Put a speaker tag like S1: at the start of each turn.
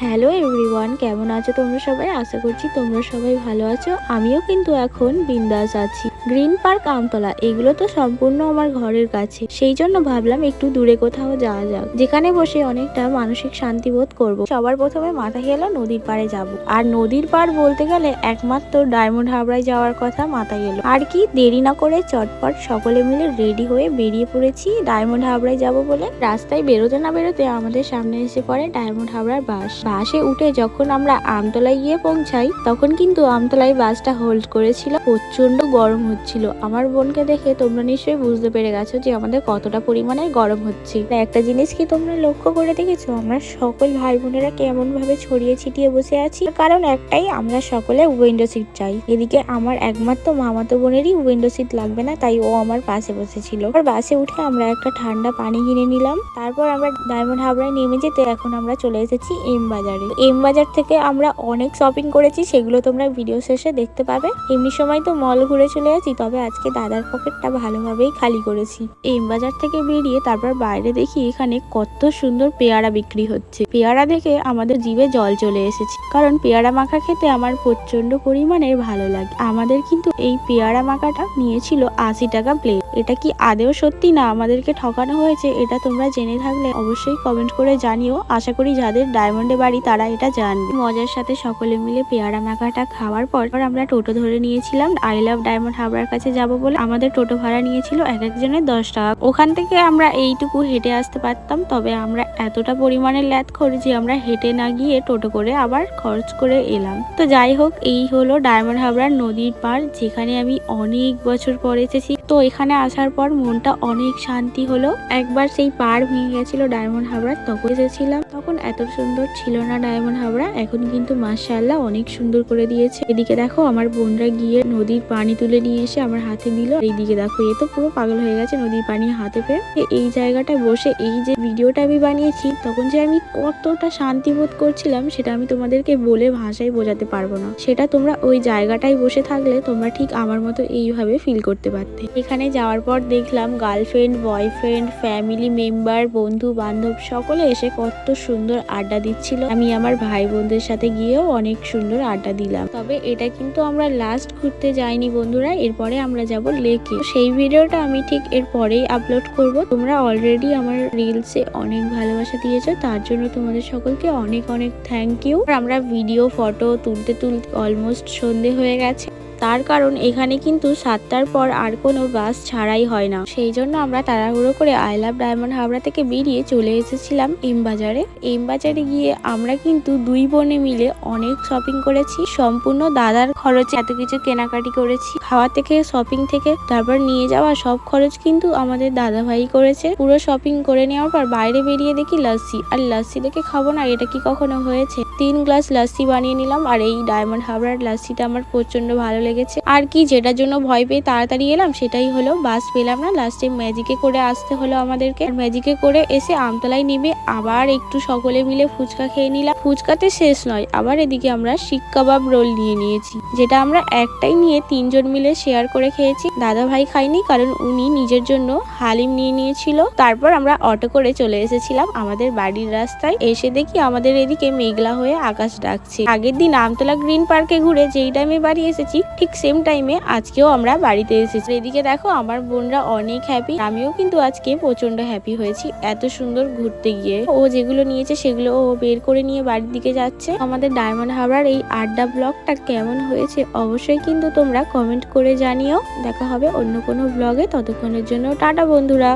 S1: Hello everyone, কেমন আছো তোমরা সবাই? আশা করছি তোমরা সবাই ভালো আছো। আমিও কিন্তু এখন বিন্দাস আছি। গ্রিন পার্ক আমতলা, এগুলো তো সম্পূর্ণ আমার ঘরের কাছে। সেই জন্য ভাবলাম একটু দূরে কোথাও যাওয়া যাক। যেখানে বসে অনেকটা মানসিক শান্তি বোধ করব। সবার প্রথমে মাথায় এলো নদীর পাড়ে যাব। আর নদীর পাড় বলতে গেলে একমাত্র ডায়মন্ড হাবড়ায় যাওয়ার কথা মাথায় গেল আর কি দেরি না করে চটপট সকলে মিলে রেডি হয়ে বেরিয়ে পড়েছি ডায়মন্ড হাবড়ায় যাব বলে। রাস্তায় বেরোতে না বেরোতে আমাদের সামনে এসে পড়ে ডায়মন্ড হাবড়ার বাস। বাসে উঠে যখন আমরা আমতলায় গিয়ে পৌঁছাই, তখন কিন্তু আমতলায় বাসটা হোল্ড করেছিল। প্রচণ্ড গরম হচ্ছিল। আমার বোনকে দেখে তোমরা নিশ্চয়ই বুঝতে পেরে গেছো যে আমাদের কতটা পরিমাণে গরম হচ্ছে। একটা জিনিস কি তোমরা লক্ষ্য করে দেখেছ? আমরা সকল ভাই বোনেরা কেমন ভাবে ছড়িয়ে ছিটিয়ে বসে আছি? কারণ একটাই, আমরা সকলে উইন্ডো সিট চাই। এদিকে আমার একমাত্র মামাতো বোনেরই উইন্ডো সিট লাগবে না, তাই ও আমার পাশে বসেছিল। আর বাসে উঠে আমরা একটা ঠান্ডা পানি কিনে নিলাম। তারপর আমরা ডায়মন্ড হাবড়ায় নেমে যেতে এখন আমরা চলে এসেছি এম বাজারে। এম বাজার থেকে আমরা অনেক শপিং করেছি, সেগুলো তোমরা ভিডিও শেষে দেখতে পাবে। এমনি সময় তো মল ঘুরে চলে আছি তবে আজকে দাদার পকেটটা ভালোভাবেই খালি করেছি। এম বাজার থেকে বেরিয়ে তারপর বাইরে দেখি এখানে কত সুন্দর পেয়ারা বিক্রি হচ্ছে। পেয়ারা দেখে আমাদের জিভে জল চলে এসেছে। কারণ পেয়ারা মাখা খেতে আমার প্রচণ্ড পরিমাণে ভালো লাগে। আমাদের কিন্তু এই পেয়ারা মাখাটা নিয়েছিল আশি টাকা প্লেট এটা কি আদেও সত্যি না আমাদেরকে ঠকানো হয়েছে? এটা তোমরা জেনে থাকলে অবশ্যই কমেন্ট করে জানিও। আশা করি যাদের ডায়মন্ডে বাড়ি তারা এটা জানবে। মজার সাথে সকলে মিলে পেয়ারা মাখাটা খাওয়ার পর আমরা টোটো ধরে নিয়েছিলাম। আই লাভ ডায়মন্ড হাবড়ার কাছে যাব বলে আমাদের টোটো ভাড়া নিয়েছিল এক একজনের দশ টাকা। ওখান থেকে আমরা এইটুকু হেঁটে আসতে পারতাম, তবে আমরা এতটা পরিমাণে ল্যাদ করি যে আমরা হেঁটে না গিয়ে টোটো করে আবার খরচ করে এলাম। তো যাই হোক, এই হলো ডায়মন্ড হাবড়ার নদীর পার যেখানে আমি অনেক বছর পর এসেছি। তো এখানে আসার পর মনটা অনেক শান্তি হলো। একবার সেই পার ভেঙে গেছিল ডায়মন্ড হাবড়ার, তখন এসেছিলাম। তখন এত সুন্দর ছিল না ডায়মন্ড হাবড়া এখন কিন্তু মার্শাল্লাহ অনেক সুন্দর করে দিয়েছে। এদিকে দেখো আমার বোনরা গিয়ে নদীর পানি তুলে নিয়ে এসে আমার হাতে দিল। এইদিকে দেখো, এ তো পুরো পাগল হয়ে গেছে নদীর পানি হাতে পেয়ে। এই জায়গাটায় বসে এই যে ভিডিওটা আমি বানিয়েছি, তখন যে আমি কতটা শান্তি বোধ করছিলাম সেটা আমি তোমাদেরকে বলে ভাষায় বোঝাতে পারব না। সেটা তোমরা ওই জায়গাটায় বসে থাকলে তোমরা ঠিক আমার মতো এইভাবে ফিল করতে পারতে। এখানে যাওয়ার পর দেখলাম গার্লফ্রেন্ড বয়ফ্রেন্ড ফ্যামিলি মেম্বার বন্ধু বান্ধব সকলে এসে কত সুন্দর আড্ডা দিচ্ছিল। আমি আমার ভাই বোনদের সাথে গিয়েও অনেক সুন্দর আড্ডা দিলাম। তবে এটা কিন্তু আমরা লাস্ট ঘুরতে যাইনি বন্ধুরা, এরপরে আমরা যাব লেকে। সেই ভিডিওটা আমি ঠিক এরপরেই আপলোড করব। তোমরা অলরেডি আমার রিলসে অনেক ভালোবাসা দিয়েছ, তার জন্য তোমাদের সকলকে অনেক অনেক থ্যাংক ইউ আমরা ভিডিও ফটো তুলতে তুলতে অলমোস্ট সন্ধে হয়ে গেছে। তার কারণ এখানে কিন্তু সাতটার পর আর কোনো বাস ছাড়াই হয় না। সেই জন্য আমরা তাড়াহুড়ো করে আই লাভ ডায়মন্ড হাবড়া থেকে বেরিয়ে চলে এসেছিলাম এম বাজারে এম বাজারে গিয়ে আমরা কিন্তু দুই বোনে মিলে অনেক শপিং করেছি। সম্পূর্ণ দাদার খরচে এত কিছু কেনাকাটি করেছি। খাওয়া থেকে শপিং থেকে, তারপর নিয়ে যাওয়া সব খরচ কিন্তু আমাদের দাদা ভাই করেছে। পুরো শপিং করে নেওয়ার পর বাইরে বেরিয়ে দেখি লাস্সি আর লাস্সি দেখে খাব না, এটা কি কখনো হয়েছে? তিন গ্লাস লাস্সি বানিয়ে নিলাম। আর এই ডায়মন্ড হাবড়ার লাস্সিটা আমার প্রচণ্ড ভালো লেগেছে। আর কি, যেটার জন্য ভয় পেয়ে তাড়াতাড়ি এলাম, সেটাই হলো বাস পেলাম না। লাস্টে ম্যাজিকে করে আসতে হলো আমাদেরকে। ম্যাজিকে করে এসে আমতলায় নেমে আবার একটু সকলে মিলে ফুচকা খেয়ে নিলাম। ফুচকাতে শেষ নয়, আবার এদিকে আমরা শিক কাবাব রোল নিয়ে নিয়েছি, যেটা আমরা একটাই নিয়ে তিনজন মিলে শেয়ার করে খেয়েছি। দাদা ভাই খাইনি কারণ উনি নিজের জন্য হালিম নিয়ে নিয়েছিল। তারপর আমরা অটো করে চলে এসেছিলাম আমাদের বাড়ির রাস্তায়। এসে দেখি আমাদের এদিকে মেঘলা হয়ে আকাশ ডাকছে। আগের দিন আমতলা গ্রিন পার্কে ঘুরে যেই টাইমে বাড়ি এসেছি ঠিক সেম টাইমে আজকেও আমরা বাড়িতে এসেছি। এদিকে দেখো আমার বোনরা অনেক হ্যাপি আমিও কিন্তু আজকে প্রচণ্ড হ্যাপি হয়েছি। এত সুন্দর ঘুরতে গিয়ে। ও যেগুলো নিয়েছে সেগুলো ও বের করে নিয়ে বাড়ির দিকে যাচ্ছে। আমাদের ডায়মন্ড হাবড়ার এই আড্ডা ব্লগটা কেমন হয়েছে অবশ্যই কিন্তু তোমরা কমেন্ট করে জানিও। দেখা হবে অন্য কোনো ব্লগে ততক্ষণের জন্য টাটা বন্ধুরা।